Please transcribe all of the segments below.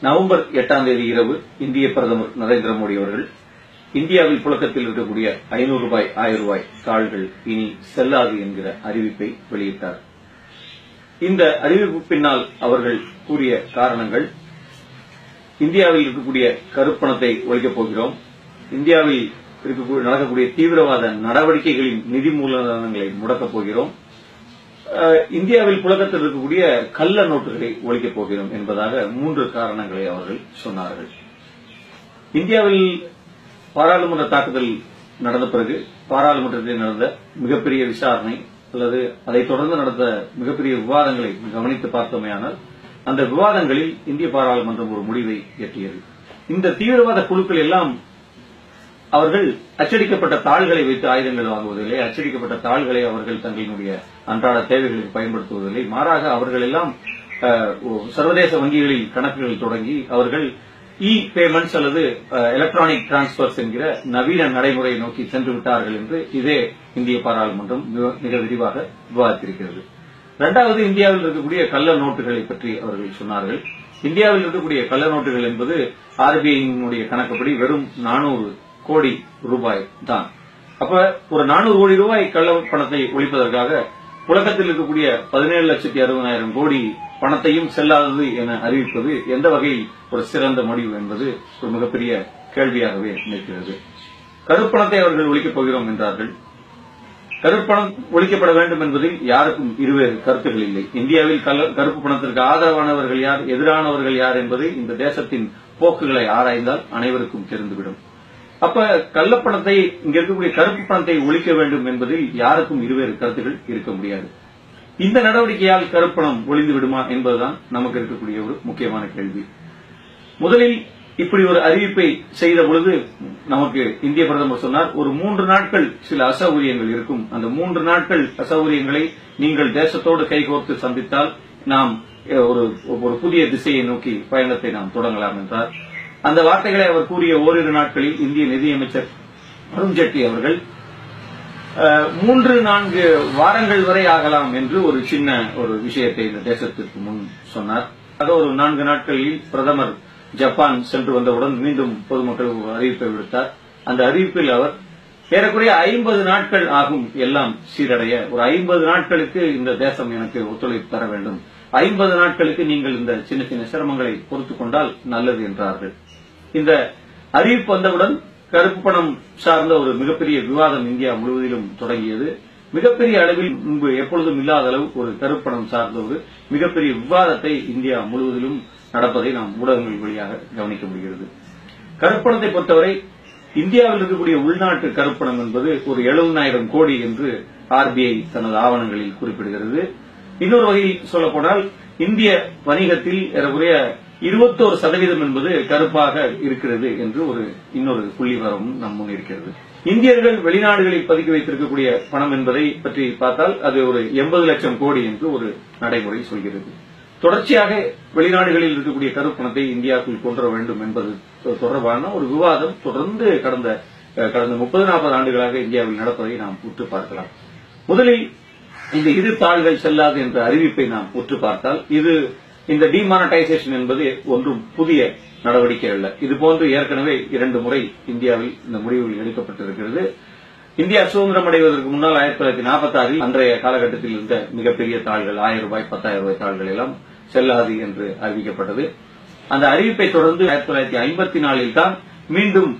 November எட்டாம் தேதி இரவு இந்திய பிரதமர் நரேந்திர மோடி அவர்கள் இந்தியாவில் புழக்கத்தில் இருக்கக்கூடிய ஐநூறு ரூபாய் ஆயிரம் ரூபாய் தாள்கள் இனி செல்லாது என்கிற அறிவிப்பை வெளியிட்டார். இந்த அறிவிப்பு பின்னால் அவர்கள் கூறிய காரணங்கள் இந்தியாவில் இருக்கக்கூடிய கருப்பணத்தை ஒழிக்கப் போகிறோம். இந்தியாவில் நடக்கக்கூடிய தீவிரவாத நடவடிக்கைகளின் நிதி மூலதனங்களை முடக்கப் போகிறோம். இந்தியாவில் புழக்கத்தில் இருக்கக்கூடிய கள்ள நோட்டுகளை ஒழிக்கப் போகிறோம் என்பதாக மூன்று காரணங்களை அவர்கள் சொன்னார்கள். இந்தியாவில் பாராளுமன்ற தாக்குதல் நடந்த பிறகு பாராளுமன்றத்தில் நடந்த மிகப்பெரிய விசாரணை அல்லது அதைத் தொடர்ந்து நடந்த மிகப்பெரிய விவாதங்களை கவனித்து பார்த்தோமேயானால் அந்த விவாதங்களில் இந்திய பாராளுமன்றம் ஒரு முடிவை எட்டியது. இந்த தீவிரவாத குழுக்கள் எல்லாம் அவர்கள் அச்சடிக்கப்பட்ட தாள்களை வைத்து ஆயுதங்கள் வாங்குவதில்லை அச்சடிக்கப்பட்ட தாள்களை அவர்கள் தங்களினுடைய அன்றாட தேவைகளுக்கு பயன்படுத்துவதில்லை. மாறாக அவர்கள் எல்லாம் சர்வதேச வங்கிகளில் கணக்குகள் தொடங்கி அவர்கள் இ பேமெண்ட்ஸ் அல்லது எலக்ட்ரானிக் டிரான்ஸ்பர்ஸ் என்கிற நவீன நடைமுறையை நோக்கி சென்று விட்டார்கள் என்று இதே இந்திய பாராளுமன்றம் மிக விரிவாக விவாதித்திருக்கிறது. இரண்டாவது இந்தியாவில் இருக்கக்கூடிய கள்ள நோட்டுகளை பற்றி அவர்கள் சொன்னார்கள். இந்தியாவில் இருக்கக்கூடிய கள்ள நோட்டுகள் என்பது ஆர்பிஐனுடைய கணக்குப்படி வெறும் நானூறு கோடி ரூபாய் தான். அப்ப ஒரு நானூறு கோடி ரூபாய் கள்ள பணத்தை ஒழிப்பதற்காக உலகத்தில் இருக்கக்கூடிய பதினேழு லட்சத்தி அறுபதாயிரம் கோடி பணத்தையும் செல்லாதது என அறிவிப்பது எந்த வகையில் ஒரு சிறந்த முடிவு என்பது ஒரு மிகப்பெரிய கேள்வியாகவே நிற்கிறது. கருப்பணத்தை அவர்கள் ஒழிக்கப் போகிறோம் என்றார்கள். கருப்பணம் ஒழிக்கப்பட வேண்டும் என்பதில் யாருக்கும் இருவேறு கருத்துகள் இல்லை. இந்தியாவில் கருப்பு பணத்திற்கு ஆதரவானவர்கள் யார் எதிரானவர்கள் யார் என்பது இந்த தேசத்தின் போக்குகளை ஆராய்ந்தால் அனைவருக்கும் தெரிந்துவிடும். அப்ப கள்ளப்பணத்தை இங்க இருக்கக்கூடிய கருப்பு பணத்தை ஒழிக்க வேண்டும் என்பதில் யாருக்கும் இருவேறு கருத்துகள் இருக்க முடியாது. இந்த நடவடிக்கையால் கருப்பணம் ஒளிந்து விடுமா என்பதுதான் நமக்கு இருக்கக்கூடிய ஒரு முக்கியமான கேள்வி. முதலில் இப்படி ஒரு அறிவிப்பை செய்த பொழுது நமக்கு இந்திய பிரதமர் சொன்னார் ஒரு மூன்று நாட்கள் சில அசௌகரியங்கள் இருக்கும். அந்த மூன்று நாட்கள் அசௌகரியங்களை நீங்கள் தேசத்தோடு கைகோர்த்து சந்தித்தால் நாம் ஒரு ஒரு புதிய திசையை நோக்கி பயணத்தை நாம் தொடங்கலாம் என்றார். அந்த வார்த்தைகளை அவர் கூறிய ஓரிரு நாட்களில் இந்திய நிதியமைச்சர் அருண்ஜேட்லி அவர்கள் மூன்று நான்கு வாரங்கள் வரை ஆகலாம் என்று ஒரு சின்ன ஒரு விஷயத்தை இந்த தேசத்திற்கு முன் சொன்னார். அது ஒரு நான்கு நாட்களில் பிரதமர் ஜப்பான் சென்று வந்தவுடன் மீண்டும் பொதுமக்கள் அறிவிப்பை விடுத்தார். அந்த அறிவிப்பில் அவர் ஏறக்குறைய ஐம்பது நாட்கள் ஆகும். எல்லாம் சீரடைய. ஒரு ஐம்பது நாட்களுக்கு இந்த தேசம் எனக்கு ஒத்துழைப்பு தர வேண்டும். ஐம்பது நாட்களுக்கு நீங்கள் இந்த சின்ன சின்ன சிரமங்களை பொறுத்துக் கொண்டால் நல்லது என்றார்கள். இந்த அறிவிப்பு வந்தவுடன் கருப்பு பணம் சார்ந்த ஒரு மிகப்பெரிய விவாதம் இந்தியா முழுவதிலும் தொடங்கியது. மிகப்பெரிய அளவில் முன்பு எப்பொழுதும் இல்லாத அளவு ஒரு கருப்பணம் சார்ந்த ஒரு மிகப்பெரிய விவாதத்தை இந்தியா முழுவதிலும் நடப்பதை நாம் ஊடகங்கள் வழியாக கவனிக்க முடிகிறது. கருப்பணத்தை பொறுத்தவரை இந்தியாவில் இருக்கக்கூடிய உள்நாட்டு கருப்பணம் என்பது ஒரு எழுபதாயிரம் கோடி என்று ஆர்பிஐ தனது ஆவணங்களில் குறிப்பிடுகிறது. இன்னொரு வகையில் சொல்லப்போனால் இந்திய வணிகத்தில் ஏறக்குறைய இருபத்தோரு சதவீதம் என்பது கருப்பாக இருக்கிறது என்று ஒரு இன்னொரு புள்ளி வரவும் நம் இருக்கிறது. இந்தியர்கள் வெளிநாடுகளில் பதுக்கி வைத்திருக்கக்கூடிய பணம் என்பதை பற்றி பார்த்தால் அது ஒரு எண்பது லட்சம் கோடி என்று ஒரு நடைமுறை சொல்கிறது. தொடர்ச்சியாக வெளிநாடுகளில் இருக்கக்கூடிய கருப்பணத்தை இந்தியாவுக்குள் கொண்டு வேண்டும் என்பது தொடர்பான ஒரு விவாதம் தொடர்ந்து கடந்த கடந்த முப்பது நாற்பது ஆண்டுகளாக இந்தியாவில் நடப்பதை நாம் உற்று பார்க்கலாம். முதலில் இந்த இரு தாள்கள் செல்லாது என்ற அறிவிப்பை நாம் உற்று பார்த்தால் இது இந்த டிமானடைசேஷன் என்பது ஒன்றும் புதிய நடவடிக்கை அல்ல. இதுபோன்று ஏற்கனவே இரண்டு முறை இந்தியாவில் இந்த முடிவுகள் எடுக்கப்பட்டிருக்கிறது. இந்தியா சுதந்திரம் அடைவதற்கு முன்னால் ஆயிரத்தி தொள்ளாயிரத்தி நாற்பத்தி அன்றைய காலகட்டத்தில் இருந்த மிகப்பெரிய தாள்கள் ஆயிரம் ரூபாய் பத்தாயிரம் ரூபாய் தாள்கள் எல்லாம் செல்லாது என்று அறிவிக்கப்பட்டது. அந்த அறிவிப்பை தொடர்ந்து ஆயிரத்தி தொள்ளாயிரத்தி ஐம்பத்தி நாலில் தான் மீண்டும்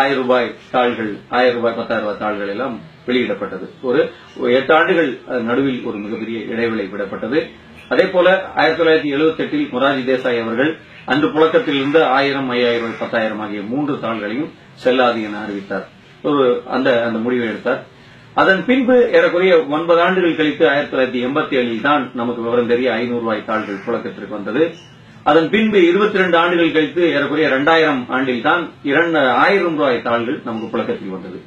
ஆயிரம் ரூபாய் தாள்கள் ஆயிரம் ரூபாய் பத்தாயிரம் ரூபாய் தாள்கள் எல்லாம் வெளியிடப்பட்டது. ஒரு எட்டு ஆண்டுகள் நடுவில் ஒரு மிகப்பெரிய இடைவெளி விடப்பட்டது. அதே போல ஆயிரத்தி தொள்ளாயிரத்தி எழுபத்தி எட்டில் மொராஜி தேசாய் அவர்கள் அன்று புழக்கத்திலிருந்து ஆயிரம் ஐயாயிரம் பத்தாயிரம் ஆகிய மூன்று தாள்களையும் செல்லாது என அறிவித்தார். ஒரு அந்த அந்த முடிவை எடுத்தார். அதன் பின்பு ஏறக்குறைய ஒன்பது ஆண்டுகள் கழித்து ஆயிரத்தி தொள்ளாயிரத்தி எண்பத்தி ஏழில் தான் நமக்கு விவரம் தெரிய ஐநூறு ரூபாய் தாள்கள் புழக்கத்திற்கு வந்தது. அதன் பின்பு இருபத்தி ரெண்டு ஆண்டுகள் கழித்து ஏறக்குறைய இரண்டாயிரம் ஆண்டில் தான் இரண்டு ஆயிரம் ரூபாய் தாள்கள் நமக்கு புழக்கத்தில் வந்தது.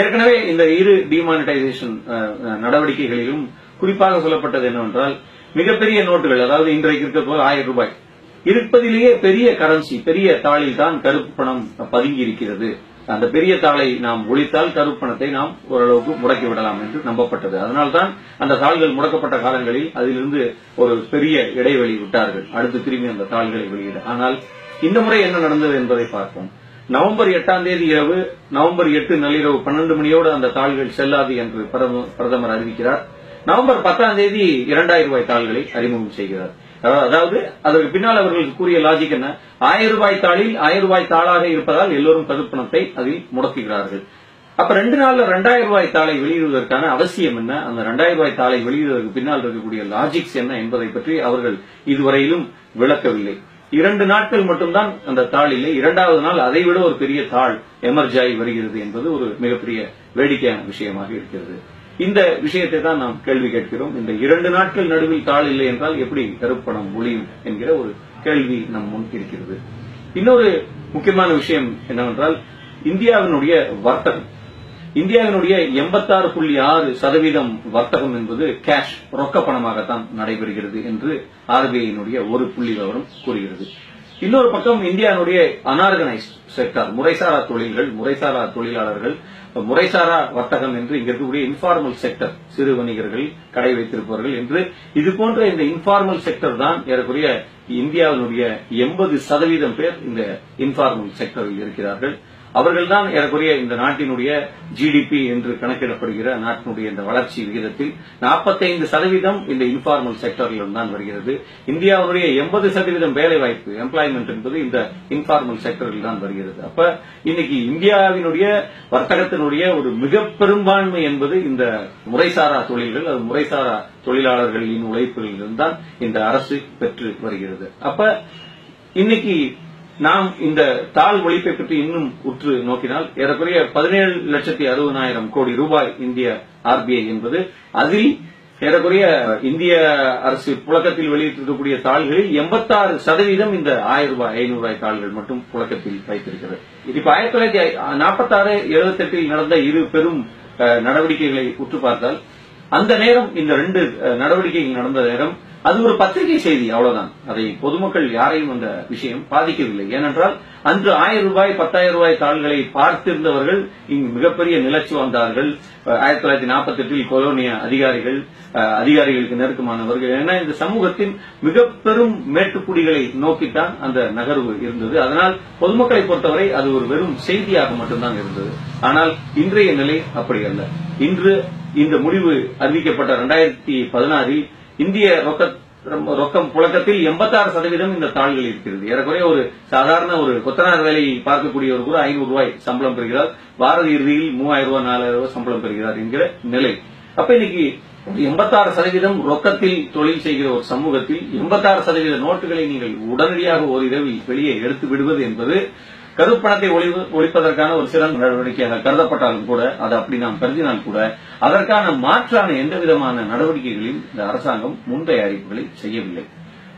ஏற்கனவே இந்த இரு டிமானிட்டைசேஷன் நடவடிக்கைகளிலும் குறிப்பாக சொல்லப்பட்டது என்னவென்றால் மிகப்பெரிய நோட்டுகள் அதாவது இன்றைக்கு இருக்க ஆயிரம் ரூபாய். இருப்பதிலேயே பெரிய கரன்சி பெரிய தாளில் தான் கருப்பு பணம் பதுங்கி இருக்கிறது. அந்த பெரிய தாளை நாம் ஒழித்தால் கருப்பு பணத்தை நாம் ஓரளவுக்கு முடக்கி விடலாம் என்று நம்பப்பட்டது. அதனால்தான் அந்த தாள்கள் முடக்கப்பட்ட காலங்களில் அதிலிருந்து ஒரு பெரிய இடைவெளி விட்டார்கள். அடுத்து திரும்பி அந்த தாள்களை வெளியிட. ஆனால் இந்த முறை என்ன நடந்தது என்பதை பார்ப்போம். நவம்பர் எட்டாம் தேதி இரவு நவம்பர் எட்டு நள்ளிரவு பன்னெண்டு மணியோடு அந்த தாள்கள் செல்லாது என்று பிரதமர் அறிவிக்கிறார். நவம்பர் பத்தாம் தேதி இரண்டாயிரம் ரூபாய் தாள்களை அறிமுகம் செய்கிறார். அதாவது- அதற்கு பின்னால் அவர்களுக்கு கூறிய லாஜிக் என்ன? ஆயிரம் ரூபாய் தாளில் ஆயிரம் ரூபாய் தாளாக இருப்பதால் எல்லோரும் கருப்பணத்தை அதில் முடக்குகிறார்கள். அப்ப ரெண்டு நாள்ல ரெண்டாயிரம் ரூபாய் தாளை வெளியிடுவதற்கான அவசியம் என்ன? அந்த ரெண்டாயிரம் ரூபாய் தாளை வெளியிடுவதற்கு பின்னால் இருக்கக்கூடிய லாஜிக்ஸ் என்ன என்பதை பற்றி அவர்கள் இதுவரையிலும் விளக்கவில்லை. இரண்டு நாட்கள் மட்டும்தான் அந்த தாள் இல்லை. இரண்டாவது நாள் அதை விட ஒரு பெரிய தாள் எமர்ஜாய் வருகிறது என்பது ஒரு மிகப்பெரிய வேடிக்கையான விஷயமாக இருக்கிறது. இந்த விஷயத்தை தான் நாம் கேள்வி கேட்கிறோம். இந்த இரண்டு நாட்கள் நடுவில் தாள் இல்லை என்றால் எப்படி கருப்பணம் ஒளியும் என்கிற ஒரு கேள்வி நம் முன் இருக்கிறது. இன்னொரு முக்கியமான விஷயம் என்னவென்றால் இந்தியாவினுடைய வர்த்தகம். இந்தியாவினுடைய எண்பத்தாறு புள்ளி ஆறு சதவீதம் வர்த்தகம் என்பது கேஷ் ரொக்க பணமாகத்தான் நடைபெறுகிறது என்று ஆர்பிஐனுடைய ஒரு புள்ளி விவரம் கூறுகிறது. இன்னொரு பக்கம் இந்தியாவுடைய அனார்கனைஸ்ட் செக்டார் முறைசாரா தொழில்கள் முறைசாரா தொழிலாளர்கள் முறைசாரா வர்த்தகம் என்று இங்க இருக்கக்கூடிய இன்ஃபார்மல் செக்டர் சிறு வணிகர்கள் கடை வைத்திருப்பவர்கள் என்று இது போன்ற இந்த இன்ஃபார்மல் செக்டர் தான் ஏறக்குறைய இந்தியாவினுடைய எண்பது சதவீதம் பேர் இந்த இன்ஃபார்மல் செக்டரில் இருக்கிறார்கள். அவர்கள்தான் ஏறக்குறைய இந்த நாட்டினுடைய ஜிடிபி என்று கணக்கிடப்படுகிற நாட்டினுடைய இந்த வளர்ச்சி விகிதத்தில் 45% சதவீதம் இந்த இன்ஃபார்மல் செக்டரிலும் தான் வருகிறது. இந்தியாவுடைய எண்பது சதவீதம் வேலை வாய்ப்பு எம்ப்ளாய்மெண்ட் என்பது இந்த இன்ஃபார்மல் செக்டரில் தான் வருகிறது. அப்ப இன்னைக்கு இந்தியாவினுடைய வர்த்தகத்தினுடைய ஒரு மிக பெரும்பான்மை என்பது இந்த முறைசாரா தொழில்கள் அது முறைசாரா தொழிலாளர்களின் உழைப்புகளிலிருந்தான் தான் இந்த அரசு பெற்று வருகிறது. அப்ப இன்னைக்கு நாம் இந்த தாள் ஒழிப்பை பற்றி இன்னும் உற்று நோக்கினால் ஏறக்குறைய பதினேழு லட்சத்தி அறுபதாயிரம் கோடி ரூபாய் இந்திய ஆர்பிஐ என்பது அதில் ஏறக்குறைய இந்திய அரசு புழக்கத்தில் வெளியிட்டிருக்கக்கூடிய தாள்களில் எண்பத்தாறு சதவீதம் இந்த ஆயிரம் ரூபாய் ஐநூறு ரூபாய் தாள்கள் மட்டும் புழக்கத்தில் வைத்திருக்கிறது. இப்ப ஆயிரத்தி தொள்ளாயிரத்தி நாற்பத்தாறு எழுபத்தி எட்டில் நடந்த இரு பெரும் நடவடிக்கைகளை உற்று பார்த்தால் அந்த நேரம் இந்த ரெண்டு நடவடிக்கைகள் நடந்த நேரம் அது ஒரு பத்திரிகை செய்தி அவ்வளவுதான். அதை பொதுமக்கள் யாரையும் அந்த விஷயம் பாதிக்கவில்லை. ஏனென்றால் அன்று ஆயிரம் ரூபாய் பத்தாயிரம் ரூபாய் தாள்களை பார்த்திருந்தவர்கள் இங்கு மிகப்பெரிய நிலச்சி வந்தார்கள் ஆயிரத்தி தொள்ளாயிரத்தி நாற்பத்தி எட்டில் கொலோனிய அதிகாரிகள் அஹ், அதிகாரிகளுக்கு நெருக்கமானவர்கள். ஏன்னா இந்த சமூகத்தின் மிக பெரும் மேட்டுக்குடிகளை நோக்கித்தான் அந்த நகர்வு இருந்தது. அதனால் பொதுமக்களை பொறுத்தவரை அது ஒரு வெறும் செய்தியாக மட்டும்தான் இருந்தது. ஆனால் இன்றைய நிலை அப்படி அல்ல. இன்று இந்த முடிவு அறிவிக்கப்பட்ட இரண்டாயிரத்தி பதினாறில் இந்திய ரொக்க ரொக்கம் புழக்கத்தில் 86% சதவீதம் இந்த தாள்கள் இருக்கிறது. ஏறக்குறைய ஒரு சாதாரண ஒரு கொத்தனார் வேலையை பார்க்கக்கூடியவர் கூட ஐநூறு ரூபாய் சம்பளம் பெறுகிறார். வார இறுதியில் மூவாயிரம் ரூபாய் நாலாயிரம் ரூபாய் சம்பளம் பெறுகிறார் என்கிற நிலை. அப்ப இன்னைக்கு எண்பத்தாறு சதவீதம் ரொக்கத்தில் தொழில் செய்கிற ஒரு சமூகத்தில் எண்பத்தாறு சதவீத நோட்டுகளை நீங்கள் உடனடியாக ஓரிரவில் வெளியே எடுத்து விடுவது என்பது கருப்பணத்தை ஒழிவு ஒழிப்பதற்கான ஒரு சிறந்த நடவடிக்கையாக கருதப்பட்டாலும் கூட அது அப்படி நாம் கருதினால் கூட அதற்கான மாற்றான எந்த விதமான நடவடிக்கைகளையும் இந்த அரசாங்கம் முன் தயாரிப்புகளை செய்யவில்லை.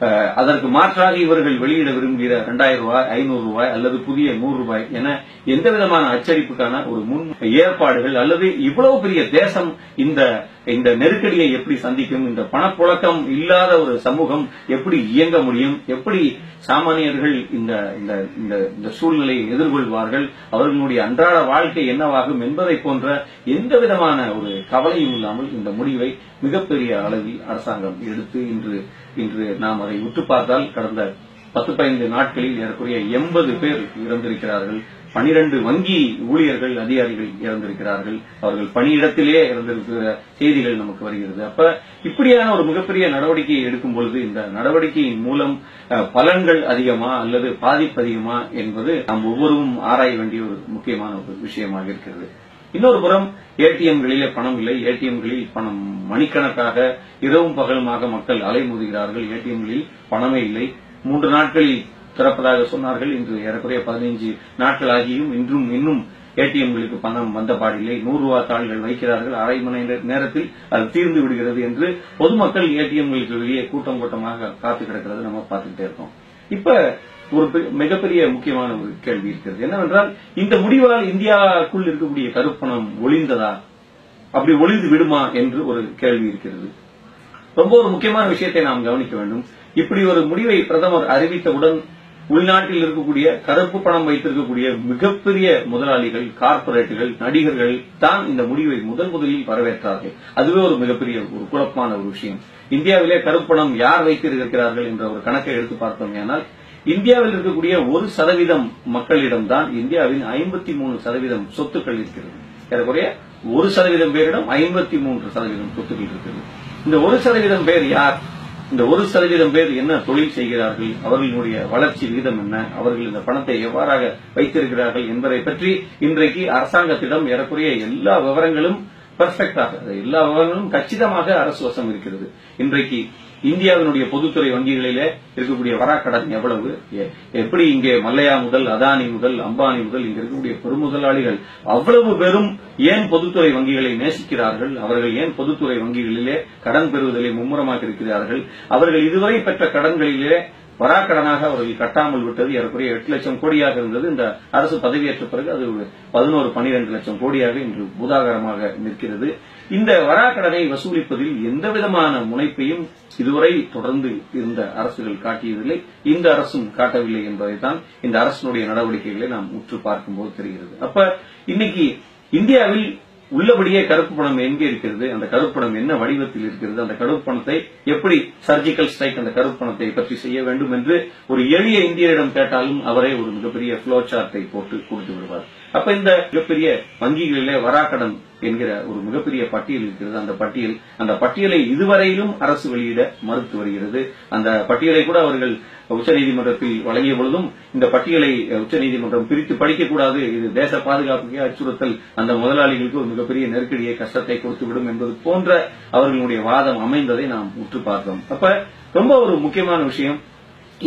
அஹ், அதற்கு மாற்றாக இவர்கள் வெளியிட விரும்புகிற இரண்டாயிரம் ரூபாய் ஐநூறு ரூபாய் அல்லது புதிய நூறு ரூபாய் என எந்த விதமான அச்சடிப்புக்கான ஒரு முன் ஏற்பாடுகள் அல்லது இவ்வளவு பெரிய தேசம் இந்த இந்த நெருக்கடியை எப்படி சந்திக்கும் இந்த பணப்புழக்கம் இல்லாத ஒரு சமூகம் எப்படி இயங்க முடியும் எப்படி சாமானியர்கள் இந்த இந்த இந்த இந்த சூழ்நிலையை எதிர்கொள்வார்கள் அவர்களுடைய அன்றாட வாழ்க்கை என்னவாகும் என்பதை போன்ற எந்த விதமான ஒரு கவலையும் இல்லாமல் இந்த முடிவை மிகப்பெரிய அளவில் அரசாங்கம் எடுத்து இன்று இன்று நாம் அதை உற்று பார்த்தால் கடந்த பத்து பதினைந்து நாட்களில் ஏறக்குறைய எண்பது பேர் இறந்திருக்கிறார்கள். பனிரெண்டு வங்கி ஊழியர்கள் அதிகாரிகள் இறந்திருக்கிறார்கள். அவர்கள் பணியிடத்திலேயே இறந்திருக்கிற செய்திகள் நமக்கு வருகிறது. அப்ப இப்படியான ஒரு மிகப்பெரிய நடவடிக்கையை எடுக்கும் பொழுது இந்த நடவடிக்கையின் மூலம் பலன்கள் அதிகமா அல்லது பாதிப்பு அதிகமா என்பது நாம் ஒவ்வொருவரும் ஆராய வேண்டிய ஒரு முக்கியமான ஒரு விஷயமாக இருக்கிறது. இன்னொரு புறம் ஏடிஎம்களிலே பணம் இல்லை. ஏடிஎம்களில் பணம் மணிக்கணக்காக இரவும் பகலுமாக மக்கள் அலைமோதுகிறார்கள். ஏடிஎம்களில் பணமே இல்லை. மூன்று நாட்களில் திறப்பதாக சொன்னார்கள். இன்று ஏறக்குறைய பதினைஞ்சு நாட்கள் ஆகியும் இன்றும் இன்னும் ஏடிஎம்களுக்கு பணம் வந்த பாடில்லை. நூறு ரூபாய் தாள்கள் வைக்கிறார்கள். அரை மணி நேரத்தில் அது தீர்ந்து விடுகிறது என்று பொதுமக்கள் ஏடிஎம்களுக்கு வெளியே கூட்டம் கூட்டமாக காத்து கிடக்கிறது நம்ம பார்த்துக்கிட்டே இருக்கோம். இப்ப ஒரு மிகப்பெரிய முக்கியமான ஒரு கேள்வி இருக்கிறது. என்னவென்றால் இந்த முடிவால் இந்தியாவுக்குள் இருக்கக்கூடிய கருப்பணம் ஒளிந்ததா? அப்படி ஒளிந்து விடுமா என்று ஒரு கேள்வி இருக்கிறது. ரொம்ப ஒரு முக்கியமான விஷயத்தை நாம் கவனிக்க வேண்டும். இப்படி ஒரு முடிவை பிரதமர் அறிவித்தவுடன் உள்நாட்டில் இருக்கக்கூடிய கருப்பு பணம் வைத்திருக்கக்கூடிய மிகப்பெரிய முதலாளிகள் கார்பரேட்டுகள் நடிகர்கள் தான் இந்த முடிவை முதல் முதலில் வரவேற்றார்கள். அதுவே ஒரு மிகப்பெரிய ஒரு குழப்பமான ஒரு விஷயம். இந்தியாவிலே கருப்பு பணம் யார் வைத்திருக்கிறார்கள் என்ற ஒரு கணக்கை எடுத்து பார்த்தோம் ஆனால் இந்தியாவில் இருக்கக்கூடிய ஒரு சதவீதம் மக்களிடம்தான் இந்தியாவின் ஐம்பத்தி மூணு சதவீதம் சொத்துக்கள் இருக்கிறது. ஏறக்குறைய ஒரு சதவீதம் பேரிடம் ஐம்பத்தி மூன்று சதவீதம் சொத்துக்கள் இருக்கிறது. இந்த ஒரு சதவீதம் பேர் யார்? இந்த ஒரு சதவீதம் பேர் என்ன தொழில் செய்கிறார்கள்? அவர்களுடைய வளர்ச்சி விகிதம் என்ன? அவர்கள் இந்த பணத்தை எவ்வாறாக வைத்திருக்கிறார்கள் என்பதை பற்றி இன்றைக்கு அரசாங்கத்திடம் ஏறக்குறைய எல்லா விவரங்களும் பெர்ஃபெக்டாக எல்லா விவரங்களும் கச்சிதமாக அரசு வசம் இருக்கிறது. இன்றைக்கு இந்தியாவினுடைய பொதுத்துறை வங்கிகளிலே இருக்கக்கூடிய வராக்கடன் எவ்வளவு? எப்படி இங்கே மல்லையா முதல் அதானி முதல் அம்பானி முதல் இங்க இருக்கக்கூடிய பெருமுதலாளிகள் அவ்வளவு பெரும் ஏன் பொதுத்துறை வங்கிகளை நேசிக்கிறார்கள்? அவர்கள் ஏன் பொதுத்துறை வங்கிகளிலே கடன் பெறுவதிலே மும்முரமாக இருக்கிறார்கள்? அவர்கள் இதுவரை பெற்ற கடன்களிலே வராக்கடனாக அவர்கள் கட்டாமல் விட்டது. ஏறக்குறைய எட்டு லட்சம் கோடியாக இருந்தது. இந்த அரசு பதவியேற்ற பிறகு அது ஒரு பதினோரு பனிரெண்டு லட்சம் கோடியாக இன்று பூதாகரமாக நிற்கிறது. இந்த வராக்கடனை வசூலிப்பதில் எந்த விதமான முனைப்பையும் இதுவரை தொடர்ந்து இருந்த அரசுகள் காட்டியதில்லை. இந்த அரசும் காட்டவில்லை என்பதைத்தான் இந்த அரசினுடைய நடவடிக்கைகளை நாம் உற்று பார்க்கும்போது தெரிகிறது. அப்ப இன்னைக்கு இந்தியாவில் உள்ளபடியே கருப்பு பணம் எங்கே இருக்கிறது? அந்த கருப்பு பணம் என்ன வடிவத்தில் இருக்கிறது? அந்த கருப்பு பணத்தை எப்படி சர்ஜிக்கல் ஸ்ட்ரைக் அந்த கருப்பு பணத்தை பற்றி செய்ய வேண்டும் என்று ஒரு எளிய இந்தியரிடம் கேட்டாலும் அவரே ஒரு மிகப்பெரிய ஃப்ளோ சார்ட்டை போட்டு கொடுத்து விடுவார். அப்ப இந்த மிகப்பெரிய வங்கிகளிலே வராக்கடன் என்கிற ஒரு மிகப்பெரிய பட்டியல் இருக்கிறது. அந்த பட்டியல் அந்த பட்டியலை இதுவரையிலும் அரசு வெளியிட மறுத்து வருகிறது. அந்த பட்டியலை கூட அவர்கள் உச்சநீதிமன்றத்தில் வழங்கிய பொழுதும் இந்த பட்டியலை உச்சநீதிமன்றம் பிரித்து படிக்கக்கூடாது இது தேச பாதுகாப்புக்கே அச்சுறுத்தல். அந்த முதலாளிகளுக்கு ஒரு மிகப்பெரிய நெருக்கடியை கஷ்டத்தை கொடுத்துவிடும் என்பது போன்ற அவர்களுடைய வாதம் அமைந்ததை நாம் உற்று பார்த்தோம். அப்ப ரொம்ப ஒரு முக்கியமான விஷயம்.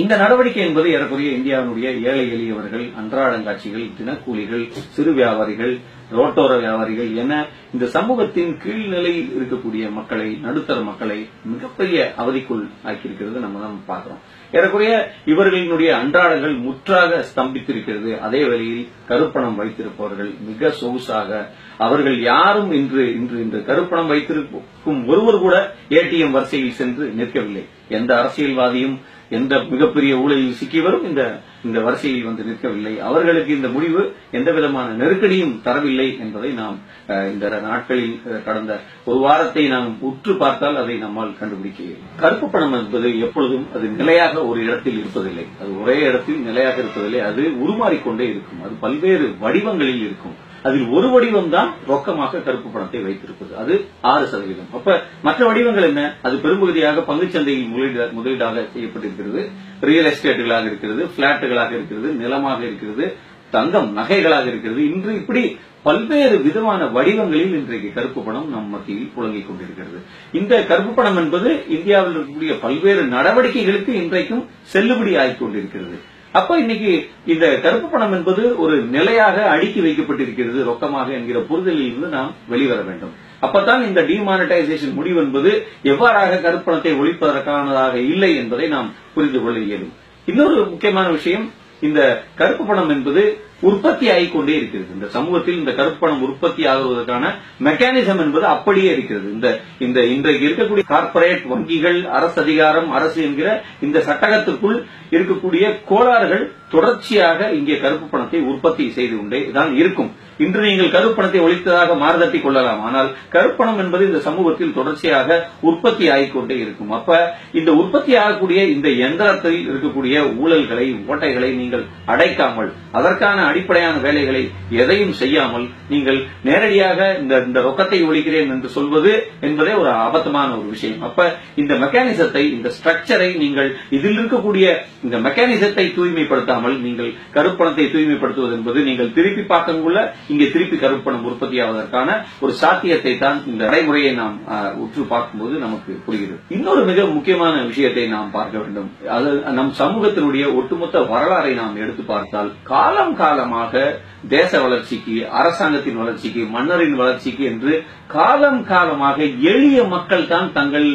இந்த நடவடிக்கை என்பது ஏறக்குறைய இந்தியாவினுடைய ஏழை எளியவர்கள் அன்றாடங்காட்சிகள் தினக்கூலிகள் சிறு வியாபாரிகள் ரோட்டோர வியாபாரிகள் என இந்த சமூகத்தின் கீழ்நிலை இருக்கக்கூடிய மக்களை நடுத்தர மக்களை மிகப்பெரிய அவதிக்குள் ஆக்கியிருக்கிறது நம்ம தான் பார்க்கிறோம். ஏறக்குறைய இவர்களினுடைய அன்றாடங்கள் முற்றாக ஸ்தம்பித்திருக்கிறது. அதே வேளையில் கருப்பணம் வைத்திருப்பவர்கள் மிக சொகுசாக அவர்கள் யாரும் இன்று இன்று இந்த கருப்பணம் வைத்திருக்கும் ஒருவர் கூட ஏடிஎம் வரிசையில் சென்று நிற்கவில்லை. எந்த அரசியல்வாதியும் எந்த மிகப்பெரிய ஊழலில் சிக்கியவரும் இந்த இந்த வரிசையில் வந்து நிற்கவில்லை. அவர்களுக்கு இந்த முடிவு எந்த விதமான நெருக்கடியும் தரவில்லை என்பதை நாம் அஹ், இந்த நாட்களில் கடந்த ஒரு வாரத்தை நாம் உற்று பார்த்தால் அதை நம்மால் கண்டுபிடிக்க கருப்பு பணம் என்பது எப்பொழுதும் அது நிலையாக ஒரு இடத்தில் இருப்பதில்லை. அது ஒரே இடத்தில் நிலையாக இருப்பதில்லை. அது உருமாறிக்கொண்டே இருக்கும். அது பல்வேறு வடிவங்களில் இருக்கும். அதில் ஒரு வடிவம் தான் ரொக்கமாக கருப்பு பணத்தை வைத்திருப்பது. அது ஆறு சதவீதம். அப்ப மற்ற வடிவங்கள் என்ன? அது பெரும்பகுதியாக பங்குச்சந்தையில் முதலீடு- முதலீடாக செய்யப்பட்டிருக்கிறது. ரியல் எஸ்டேட்டுகளாக இருக்கிறது பிளாட்டுகளாக இருக்கிறது நிலமாக இருக்கிறது தங்கம் நகைகளாக இருக்கிறது. இன்று இப்படி பல்வேறு விதமான வடிவங்களில் இன்றைக்கு கருப்பு பணம் நம் மத்தியில் புழங்கிக் கொண்டிருக்கிறது. இந்த கருப்பு பணம் என்பது இந்தியாவில் இருக்கக்கூடிய பல்வேறு நடவடிக்கைகளுக்கு இன்றைக்கும் செல்லுபடி ஆகிக் கொண்டிருக்கிறது. அப்ப இன்னைக்கு இந்த கருப்பு பணம் என்பது ஒரு நிலையாக அடுக்கி வைக்கப்பட்டிருக்கிறது ரொக்கமாக என்கிற புரிதலில் இருந்து நாம் வெளிவர வேண்டும். அப்பதான் இந்த டிமானிட்டைசேஷன் முடிவு என்பது எவ்வாறாக கருப்பணத்தை ஒழிப்பதற்கானதாக இல்லை என்பதை நாம் புரிந்து கொள்ள இயலும். இன்னொரு முக்கியமான விஷயம் இந்த கருப்பு பணம் என்பது உற்பத்தி ஆகிக்கொண்டே இருக்கிறது. இந்த சமூகத்தில் இந்த கருப்பு பணம் உற்பத்தி ஆகுவதற்கான மெக்கானிசம் என்பது அப்படியே இருக்கிறது. இந்த இந்த இன்றைக்கு இருக்கக்கூடிய கார்ப்பரேட் வங்கிகள் அரசு அதிகாரம் அரசு என்கிற இந்த சட்டகத்துக்குள் இருக்கக்கூடிய கோளாறுகள் தொடர்ச்சியாக இங்கே கருப்பு பணத்தை உற்பத்தி செய்து கொண்டே தான் இருக்கும். இன்று நீங்கள் கருப்பணத்தை ஒழித்ததாக மாறுதட்டி கொள்ளலாம். ஆனால் கருப்பணம் என்பது இந்த சமூகத்தில் தொடர்ச்சியாக உற்பத்தி ஆகிக்கொண்டே இருக்கும். அப்ப இந்த உற்பத்தி ஆகக்கூடிய இந்த எந்திரத்தில் இருக்கக்கூடிய ஊழல்களை ஓட்டைகளை நீங்கள் அடைக்காமல் அதற்கான அடிப்படையான வேலைகளை எதையும் செய்யாமல் நீங்கள் நேரடியாக இந்த இந்த ரொக்கத்தை ஒழிக்கிறேன் என்று சொல்வது என்பதே ஒரு அபத்தமான ஒரு விஷயம். அப்ப இந்த மெக்கானிசத்தை இந்த ஸ்ட்ரக்சரை நீங்கள் இதில் இருக்கக்கூடிய இந்த மெக்கானிசத்தை தூய்மைப்படுத்தாமல் நீங்கள் கருப்பணத்தை தூய்மைப்படுத்துவது என்பது நீங்கள் திருப்பி பார்க்கக்குள்ள இங்கே திருப்பி கருப்பணம் உற்பத்தி ஆவதற்கான ஒரு சாத்தியத்தை தான் இந்த நடைமுறையை நாம் உற்று பார்க்கும்போது நமக்கு புரிகிறது. இன்னொரு மிக முக்கியமான விஷயத்தை நாம் பார்க்க வேண்டும். அது நம் சமூகத்தினுடைய ஒட்டுமொத்த வரலாறை நாம் எடுத்து பார்த்தால் காலம் காலமாக தேச வளர்ச்சிக்கு அரசாங்கத்தின் வளர்ச்சிக்கு மன்னரின் வளர்ச்சிக்கு என்று காலம் காலமாக எளிய மக்கள் தான் தங்கள்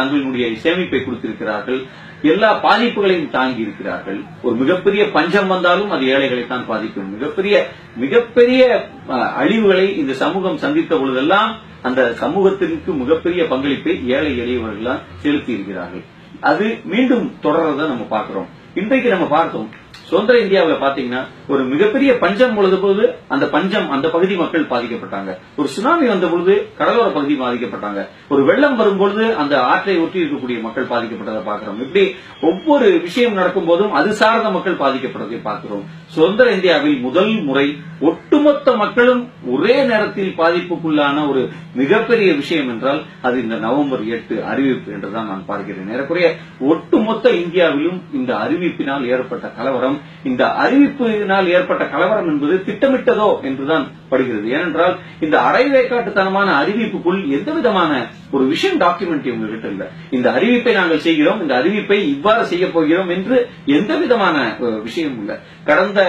தங்களுடைய சேமிப்பை கொடுத்திருக்கிறார்கள். எல்லா பாதிப்புகளையும் தாங்கி இருக்கிறார்கள். ஒரு மிகப்பெரிய பஞ்சம் வந்தாலும் அது ஏழைகளை தான் பாதிக்கும். மிகப்பெரிய மிகப்பெரிய அஹ், அழிவுகளை இந்த சமூகம் சந்தித்த பொழுதெல்லாம் அந்த சமூகத்திற்கு மிகப்பெரிய பங்களிப்பை ஏழை எளியவர்கள் செலுத்தி இருக்கிறார்கள். அது மீண்டும் தொடர்றத நம்ம பார்க்கிறோம். இன்றைக்கு நம்ம பார்த்தோம் சுதந்திர இந்தியாவில் பாத்தீங்கன்னா ஒரு மிகப்பெரிய பஞ்சம் பொழுது போது அந்த பஞ்சம் அந்த பகுதி மக்கள் பாதிக்கப்பட்டாங்க. ஒரு சுனாமி வந்த பொழுது கடலோர பகுதி பாதிக்கப்பட்டாங்க. ஒரு வெள்ளம் வரும்பொழுது அந்த ஆற்றை ஒட்டி இருக்கக்கூடிய மக்கள் பாதிக்கப்பட்டதை பார்க்கிறோம். இப்படி ஒவ்வொரு விஷயம் நடக்கும் போதும் அது சார்ந்த மக்கள் பாதிக்கப்படுறதை பார்க்கிறோம். சுதந்திர இந்தியாவில் முதல் முறை ஒட்டுமொத்த மக்களும் ஒரே நேரத்தில் பாதிப்புக்குள்ளான ஒரு மிகப்பெரிய விஷயம் என்றால் அது இந்த நவம்பர் எட்டு அறிவிப்பு என்றுதான் நான் பார்க்கிறேன். ஏறக்குறைய ஒட்டுமொத்த இந்தியாவிலும் இந்த அறிவிப்பினால் ஏற்பட்ட கலவரம் இந்த அறிவிப்பினால் ஏற்பட்ட கலவரம் என்பது திட்டமிட்டதோ என்றுதான் படுகிறது. ஏனென்றால் இந்த அரைவேக்காட்டுத்தனமான அறிவிப்புக்குள் எந்த விதமான ஒரு விஷன் டாக்குமெண்ட் உங்ககிட்ட இல்ல. இந்த அறிவிப்பை நாங்கள் செய்கிறோம் இந்த அறிவிப்பை இவ்வாறு செய்ய போகிறோம் என்று எந்த விதமான விஷயம் இல்ல. கடந்த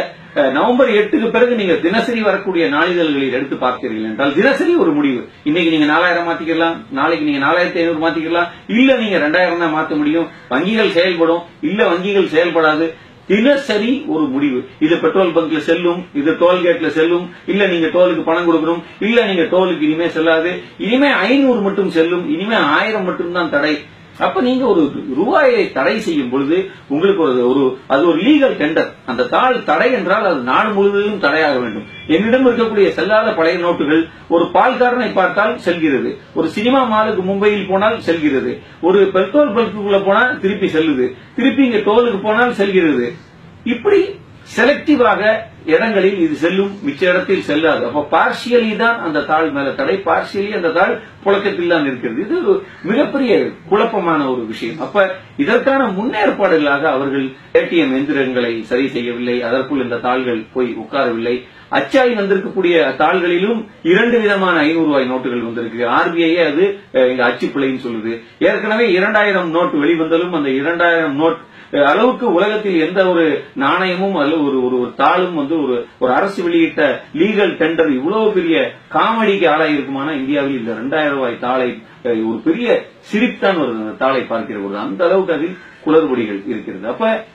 நவம்பர் எட்டுக்கு பிறகு நீங்க தினசரி வரக்கூடிய நாளிதழ்களில் எடுத்து பார்த்தீர்கள் என்றால் தினசரி ஒரு முடிவு. இன்னைக்கு நீங்க நாலாயிரம் மாத்திக்கலாம் நாளைக்கு நீங்க நாலாயிரத்தி ஐநூறு மாத்திக்கலாம் இல்ல நீங்க ரெண்டாயிரம் தான் மாத்த முடியும். வங்கிகள் செயல்படும் இல்ல வங்கிகள் செயல்படாது. தினசரி ஒரு முடிவு. இது பெட்ரோல் பங்க்ல செல்லும் இது டோல்கேட்ல செல்லும் இல்ல நீங்க டோலுக்கு பணம் கொடுக்கணும் இல்ல நீங்க டோலுக்கு இனிமே செல்லாது இனிமே ஐநூறு மட்டும் செல்லும் இனிமே ஆயிரம் மட்டும் தான் தடை. அப்ப நீங்க ஒரு ரூபாயை தடை செய்யும் பொழுது உங்களுக்கு ஒரு ஒரு அது ஒரு லீகல் டெண்டர் அந்த தாள் தடை என்றால் அது நாடு முழுவதும் தடையாக வேண்டும். என்னிடம் இருக்கக்கூடிய செல்லாத பழைய நோட்டுகள் ஒரு பால்காரனை பார்த்தால் செல்கிறது. ஒரு சினிமா மாலுக்கு மும்பையில் போனால் செல்கிறது. ஒரு பெட்ரோல் பல்க்குள்ள போனால் திருப்பி செல்லுது. திருப்பி இங்க டோலுக்கு போனால் செல்கிறது. இப்படி செலக்டிவாக இடங்களில் இது செல்லும் மிச்ச இடத்தில் செல்லாது. அப்ப பார்சியலி தான் அந்த தாள் மேல தடை. பார்சியலி அந்த தாள் புழக்கத்தில் தான் இருக்கிறது. இது மிகப்பெரிய குழப்பமான ஒரு விஷயம். அப்ப இதற்கான முன்னேற்பாடுகளாக அவர்கள் ஏடிஎம் எந்திரங்களை சரி செய்யவில்லை. அதற்குள் இந்த தாள்கள் போய் உட்காரவில்லை. அச்சாய் வந்திருக்கக்கூடிய தாள்களிலும் இரண்டு விதமான ஐநூறு ரூபாய் நோட்டுகள் வந்திருக்கு. ஆர்பிஐ அது இங்க அச்சு பிள்ளைன்னு சொல்லுது. ஏற்கனவே இரண்டாயிரம் நோட்டு வெளிவந்தாலும் அந்த இரண்டாயிரம் நோட் அளவுக்கு உலகத்தில் எந்த ஒரு நாணயமும் அல்லது ஒரு ஒரு தாளும் வந்து ஒரு ஒரு அரசு வெளியிட்ட லீகல் டெண்டர் இவ்வளவு பெரிய காமெடிக்கு ஆளாயிருக்குமானா இந்தியாவில் இந்த ரெண்டாயிரம் ரூபாய் தாளை ஒரு பெரிய சிரித்தான் ஒரு தாளை பார்க்கிற பொழுது அந்த அளவுக்கு அதில் குளறுபடிகள் இருக்கிறது. அப்ப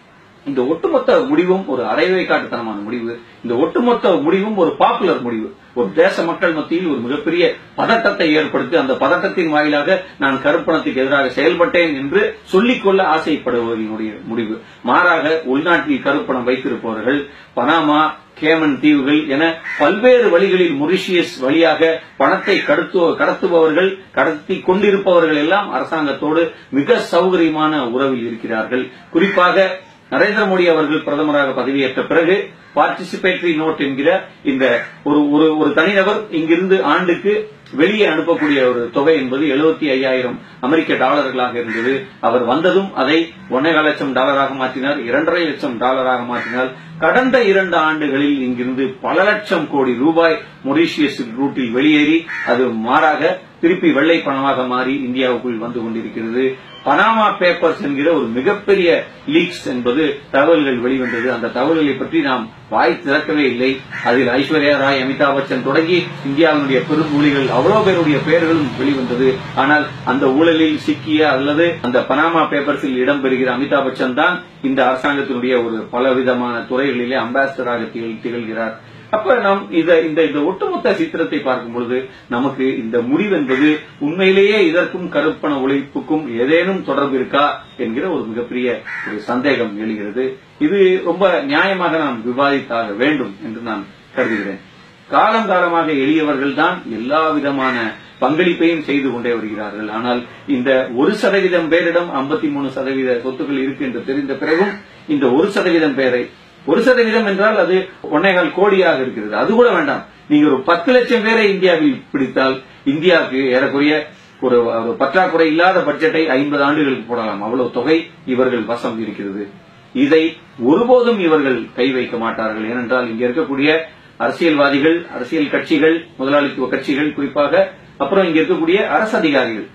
இந்த ஒட்டுமொத்த முடிவும் ஒரு அரைவை காட்டுத்தனமான முடிவு இந்த ஒட்டுமொத்த முடிவும் ஒரு பாப்புலர் முடிவு. ஒரு தேச மக்கள் மத்தியில் ஒரு மிகப்பெரிய பதட்டத்தை ஏற்படுத்தி அந்த பதட்டத்தின் வாயிலாக நான் கருப்பணத்துக்கு எதிராக செயல்பட்டேன் என்று சொல்லிக்கொள்ள ஆசைப்படுவதனுடைய முடிவு. மாறாக உள்நாட்டில் கருப்பணம் வைத்திருப்பவர்கள் பனாமா கேமன் தீவுகள் என பல்வேறு வழிகளில் மொரிஷியஸ் வழியாக பணத்தை கடத்துபவர்கள் கடத்தி கொண்டிருப்பவர்கள் எல்லாம் அரசாங்கத்தோடு மிக சௌகரியமான உறவில் இருக்கிறார்கள். குறிப்பாக நரேந்திர மோடி அவர்கள் பிரதமராக பதவியேற்ற பிறகு பார்ட்டிசிபேட்டரி நோட் என்கிற இந்த ஒரு ஒரு ஒரு தனிநபர் இங்கிருந்து ஆண்டுக்கு வெளியே அனுப்பக்கூடிய ஒரு தொகை என்பது எழுபத்தி ஐயாயிரம் அமெரிக்க டாலர்களாக இருந்தது. அவர் வந்ததும் அதை ஒன்னேகால் லட்சம் டாலராக மாற்றினார் இரண்டரை லட்சம் டாலராக மாற்றினார் கடந்த இரண்டு ஆண்டுகளில் இங்கிருந்து பல லட்சம் கோடி ரூபாய் மொரீஷியஸ் ரூட்டில் வெளியேறி அது மாறாக திருப்பி வெள்ளை பணமாக மாறி இந்தியாவுக்குள் வந்து கொண்டிருக்கிறது. பனாமா பேப்பர்ஸ் என்கிற ஒரு மிகப்பெரிய லீக்ஸ் என்பது தகவல்கள் வெளிவந்தது. அந்த தகவல்களை பற்றி நாம் வாய் திறக்கவே இல்லை. அதில் ஐஸ்வர்யா ராய் அமிதாப் பச்சன் தொடங்கி இந்தியாவினுடைய பெரும் ஊழிகள் அவ்வளவு பேருடைய பெயர்களும் வெளிவந்தது. ஆனால் அந்த ஊழலில் சிக்கிய அல்லது அந்த பனாமா பேப்பர்ஸில் இடம்பெறுகிற அமிதாப் பச்சன் தான் இந்த அரசாங்கத்தினுடைய ஒரு பலவிதமான துறைகளிலே அம்பாசிடராக திகழ்கிறார். அப்ப நாம் இத இந்த இந்த ஒட்டுமொத்த சித்திரத்தை பார்க்கும் பொழுது நமக்கு இந்த முடிவு என்பது உண்மையிலேயே இதற்கும் கருப்பண ஒழிப்புக்கும் ஏதேனும் தொடர்பு இருக்கா என்கிற ஒரு மிகப்பெரிய ஒரு சந்தேகம் எழுகிறது. இது ரொம்ப நியாயமாக நாம் விவாதித்தாக வேண்டும் என்று நான் கருதுகிறேன். காலம் காலமாக எளியவர்கள் தான் எல்லா விதமான பங்களிப்பையும் செய்து கொண்டே வருகிறார்கள். ஆனால் இந்த ஒரு சதவீதம் பேரிடம் 53% மூணு சதவீத சொத்துக்கள் இருக்கு என்று தெரிந்த பிறகும் இந்த ஒரு சதவீதம் பேரை ஒரு சதவீதம் என்றால் அது ஒன்னேகால் கோடியாக இருக்கிறது. அது கூட வேண்டாம். நீங்க ஒரு பத்து லட்சம் பேரை இந்தியாவில் பிடித்தால் இந்தியாவுக்கு ஏறக்குறைய ஒரு பற்றாக்குறை இல்லாத பட்ஜெட்டை ஐம்பது ஆண்டுகளுக்கு போடலாம். அவ்வளவு தொகை இவர்கள் வசம் இருக்கிறது. இதை ஒருபோதும் இவர்கள் கை வைக்க மாட்டார்கள். ஏனென்றால் இங்க இருக்கக்கூடிய அரசியல்வாதிகள் அரசியல் கட்சிகள் முதலாளித்துவ கட்சிகள் குறிப்பாக அப்புறம் இங்க இருக்கக்கூடிய அரசு அதிகாரிகள்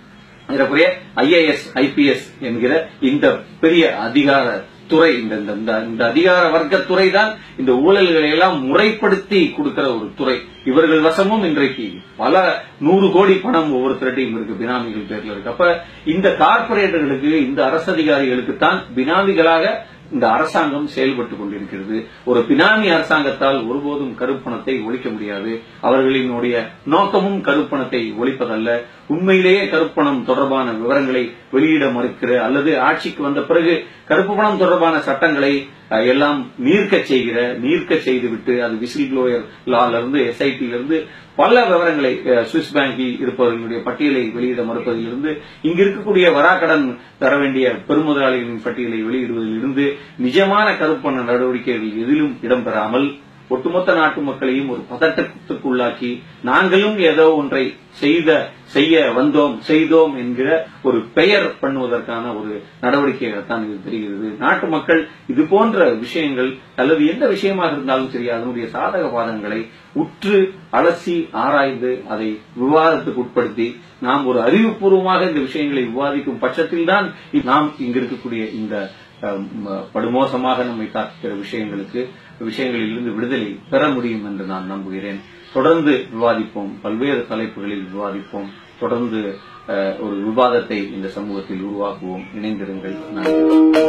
ஏறக்குறைய ஐஏஎஸ் ஐபிஎஸ் என்கிற இந்த பெரிய அதிகார துறை இந்த இந்த- அதிகார வர்க்க அதிகார வர்க்கத்துறை தான் இந்த ஊழல்களை எல்லாம் முறைப்படுத்தி கொடுக்கிற ஒரு துறை. இவர்கள் வசமும் இன்றைக்கு பல நூறு கோடி பணம் ஒவ்வொருத்தரட்டையும் இருக்கு பினாமிகள் பேர்ல இருக்கு. அப்ப இந்த கார்ப்பரேட்டர்களுக்கு இந்த அரசு அதிகாரிகளுக்கு தான் பினாமிகளாக இந்த அரசாங்கம் செயல்பட்டுக் கொண்டிருக்கிறது. ஒரு பினாமி அரசாங்கத்தால் ஒருபோதும் கருப்பணத்தை ஒழிக்க முடியாது. அவர்களினுடைய நோக்கமும் கருப்பணத்தை ஒழிப்பதல்ல. உண்மையிலேயே கருப்பு பணம் தொடர்பான விவரங்களை வெளியிட மறுக்கிற அல்லது ஆட்சிக்கு வந்த பிறகு கருப்பு பணம் தொடர்பான சட்டங்களை எல்லாம் நீர்க்க செய்கிற நீர்க்க செய்துவிட்டு அது விசில் ப்ளோயர் லால இருந்து எஸ்ஐடியில இருந்து பல விவரங்களை சுவிஸ் பேங்கில் இருப்பவர்களுடைய பட்டியலை வெளியிட மறுப்பதிலிருந்து இங்கு இருக்கக்கூடிய வராக்கடன் தர வேண்டிய பெருமுதலாளிகளின் பட்டியலை வெளியிடுவதில் இருந்து நிஜமான கருப்பண நடவடிக்கைகள் எதிலும் இடம்பெறாமல் ஒட்டுமொத்த நாட்டு மக்களையும் ஒரு பதட்டத்துக்குள்ளாக்கி நாங்களும் ஏதோ ஒன்றை செய்த செய்ய வந்தோம் செய்தோம் என்கிற ஒரு பெயர் பண்ணுவதற்கான ஒரு நடவடிக்கையாகத்தான் இது தெரிகிறது. நாட்டு மக்கள் இது போன்ற விஷயங்கள் அல்லது எந்த விஷயமாக இருந்தாலும் சரி அதனுடைய சாதக பாதங்களை உற்று அலசி ஆராய்ந்து அதை விவாதத்துக்கு உட்படுத்தி நாம் ஒரு அறிவுபூர்வமாக இந்த விஷயங்களை விவாதிக்கும் பட்சத்தில்தான் நாம் இங்கிருக்கக்கூடிய இந்த படுமோசமாக நம்மை தாக்குகிற விஷயங்களுக்கு விஷயங்களிலிருந்து விடுதலை பெற முடியும் என்று நான் நம்புகிறேன். தொடர்ந்து விவாதிப்போம் பல்வேறு தலைப்புகளில் விவாதிப்போம். தொடர்ந்து அஹ், ஒரு விவாதத்தை இந்த சமூகத்தில் உருவாக்குவோம். இணைந்திருங்கள். நன்றி.